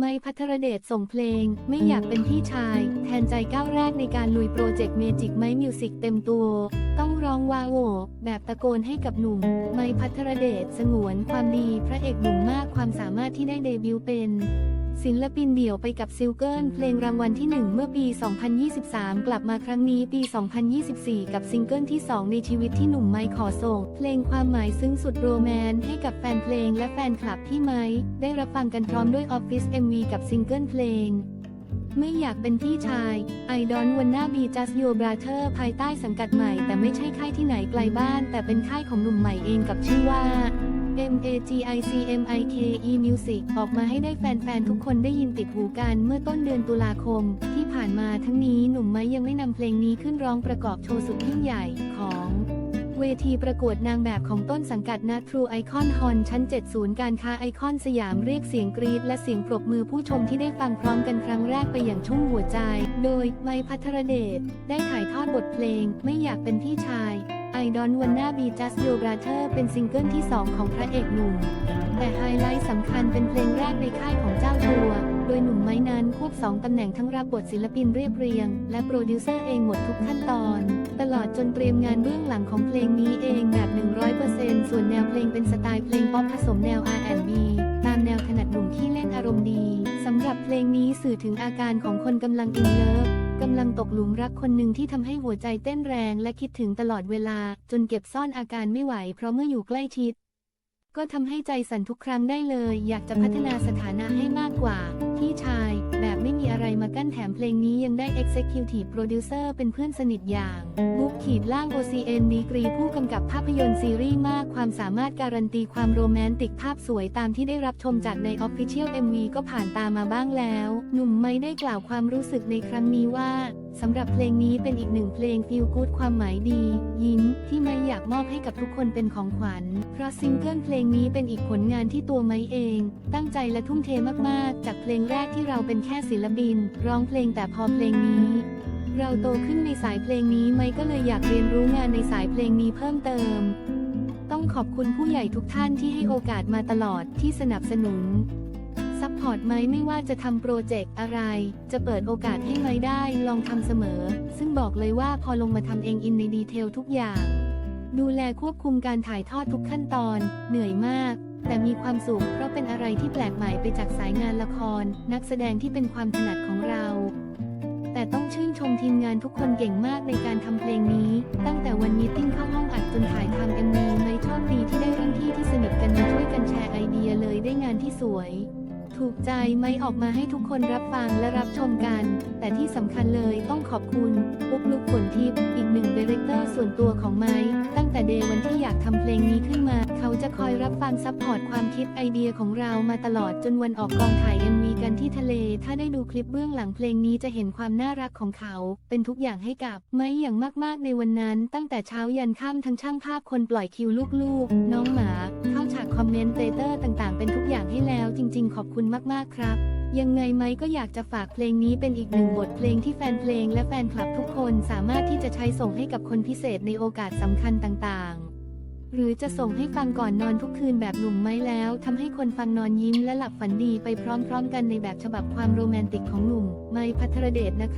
ไม่พัทรเดชส่งเพลง ไม่อยากเป็นพี่ชาย แทนใจก้าวแรกในการลุยโปรเจกต์เมจิกไมมิวสิกเต็มตัว ต้องร้องวาโวแบบตะโกนให้กับหนุ่ม ไม่พัทรเดชสงวนความดีพระเอกหนุ่มมากความสามารถที่ได้เดบิวต์เป็น ศิลปินเดี่ยวไปกับซิลเกิลเพลงรางวัลที่ 1 เมื่อปี 2023 กลับมาครั้งนี้ปี 2024 กับซิงเกิลที่ 2 ในชีวิตที่หนุ่มไมค์ขอส่ง เพลงความหมายซึ้งสุดโรแมนต์ให้กับแฟนเพลงและแฟนคลับที่ไมค์ได้รับฟังกันพร้อมด้วยออฟฟิศ MV กับซิงเกิลเพลงไม่อยากเป็นพี่ชาย I don't wanna be just your brother ภายใต้สังกัดใหม่ แต่ไม่ใช่ค่ายที่ไหนไกลบ้าน แต่เป็นค่ายของหนุ่มใหม่เองกับชื่อว่า M A G I C M I K E Music ออกมาให้ได้แฟนๆ ทุกคนได้ยินติดหูกันเมื่อต้นเดือนตุลาคม ที่ผ่านมาทั้งนี้หนุ่มไม้ยังได้นำเพลงนี้ขึ้นร้องประกอบโชว์สุดยิ่งใหญ่ของเวทีประกวดนางแบบของต้นสังกัดนาทรูไอคอนฮอนชั้น 70 การค้าไอคอนสยามเรียกเสียงกรี๊ดและเสียงปรบมือผู้ชมที่ได้ฟังพร้อมกันครั้งแรกไปอย่างชุ่มหัวใจ โดยไมพัทรเดชได้ถ่ายทอดบทเพลงไม่อยากเป็นพี่ชาย I don't wanna be just your brother เป็นซิงเกิลที่ 2 ของพระเอกหนุ่ม แต่ไฮไลท์สำคัญเป็นเพลงแรกในค่ายของเจ้าตัว โดยหนุ่มไม้นั้นควบสองตำแหน่งทั้งรับบทศิลปินเรียบเรียง และโปรดิวเซอร์เองหมดทุกขั้นตอน ตลอดจนเตรียมงานเบื้องหลังของเพลงนี้เองแบบ 100%ส่วนแนวเพลงเป็นสไตล์เพลงป๊อปผสมแนว R&B ตามแนวถนัดหนุ่มที่เล่นอารมณ์ดีสำหรับเพลงนี้สื่อถึงอาการของคนกำลังอินเลิฟ กำลังตกหลุมรักคนหนึ่งที่ทำให้หัวใจเต้นแรงและคิดถึงตลอดเวลา จนเก็บซ่อนอาการไม่ไหว เพราะเมื่ออยู่ใกล้ชิด ก็ทำให้ใจสั่นทุกครั้งได้เลย อยากจะพัฒนาสถานะให้มากกว่า พี่ชาย ไม่มีอะไรมากั้นแถมเพลงนี้ยังได้ Executive Producer เป็นเพื่อนสนิทอย่างบุ๊กขีดล่าง OCN ดีกรีผู้กำกับภาพยนตร์ซีรีส์มากความสามารถการันตีความโรแมนติกภาพสวยตามที่ได้รับชมจากใน Official MV ก็ผ่านตามาบ้างแล้ว หนุ่มไม่ได้กล่าวความรู้สึกในครั้งนี้ว่าสำหรับเพลงนี้เป็นอีกหนึ่งเพลงฟีลกู๊ดความหมายดี ยิ้มที่ไม่อยากมอบให้กับทุกคนเป็นของขวัญ เพราะซิงเกิลเพลงนี้เป็นอีกผลงานที่ตัวไม้เอง ตั้งใจและทุ่มเทมากๆ จากเพลงแรกที่เราเป็นแค่ศิลปิน ร้องเพลงแต่พอเพลงนี้ เราโตขึ้นในสายเพลงนี้ไม้ก็เลยอยากเรียนรู้งานในสายเพลงนี้เพิ่มเติม ต้องขอบคุณผู้ใหญ่ทุกท่านที่ให้โอกาสมาตลอดที่สนับสนุนซัพพอร์ตไหมไม่ว่าจะทำโปรเจกต์อะไร จะเปิดโอกาสให้ไหมได้ลองทำเสมอ ซึ่งบอกเลยว่าพอลงมาทำเองอินในดีเทลทุกอย่าง ดูแลควบคุมการถ่ายทอดทุกขั้นตอน เหนื่อยมาก แต่มีความสุขเพราะเป็นอะไรที่แปลกใหม่ไปจากสายงานละคร นักแสดงที่เป็นความถนัดของเรา แต่ต้องชื่นชมทีมงานทุกคนเก่งมากในการทำเพลงนี้ ตั้งแต่วันมีตติ้งเข้าห้องอัดจนถ่ายทำเอ็มวีไม่โชคดีที่ได้รุ่นพี่ที่สนิทกันมาช่วยกันแชร์ไอเดียเลยได้งานที่สวย ถูกใจไหมออกมาให้ทุกคนรับฟังและรับชมกัน แต่ที่สำคัญเลยต้องขอบคุณปุ๊กลุกฝนทิพย์อีกหนึ่งเดเรคเตอร์ส่วนตัวของไม้ตั้งแต่เดวันที่อยากทำเพลงนี้ขึ้นมา เขาจะคอยรับฟังซัพพอร์ตความคิดไอเดียของเรามาตลอดจนวันออกกองถ่าย MV กันที่ทะเล ถ้าได้ดูคลิปเบื้องหลังเพลงนี้จะเห็นความน่ารักของเขา เป็นทุกอย่างให้กับไม้อย่างมากๆในวันนั้น ตั้งแต่เช้ายันค่ำทั้งช่างภาพคนปล่อยคิวลูกๆ น้องหมาเข้า ฉากคอมเมนเตเตอร์ต่างๆ เป็นทุกอย่างให้แล้ว จริง ๆ ขอบคุณมากๆครับ ยังไงไหมก็อยากจะฝากเพลงนี้เป็นอีกหนึ่งบทเพลงที่แฟนเพลงและแฟนคลับทุกคนสามารถที่จะใช้ส่งให้กับคนพิเศษในโอกาสสำคัญต่างๆหรือจะส่งให้ฟังก่อนนอนทุกคืนแบบหนุ่มไหมแล้วทำให้คนฟังนอนยิ้มและหลับฝันดีไปพร้อมๆกันในแบบฉบับความโรแมนติกของหนุ่มไมค์พัทรเดชนะครับ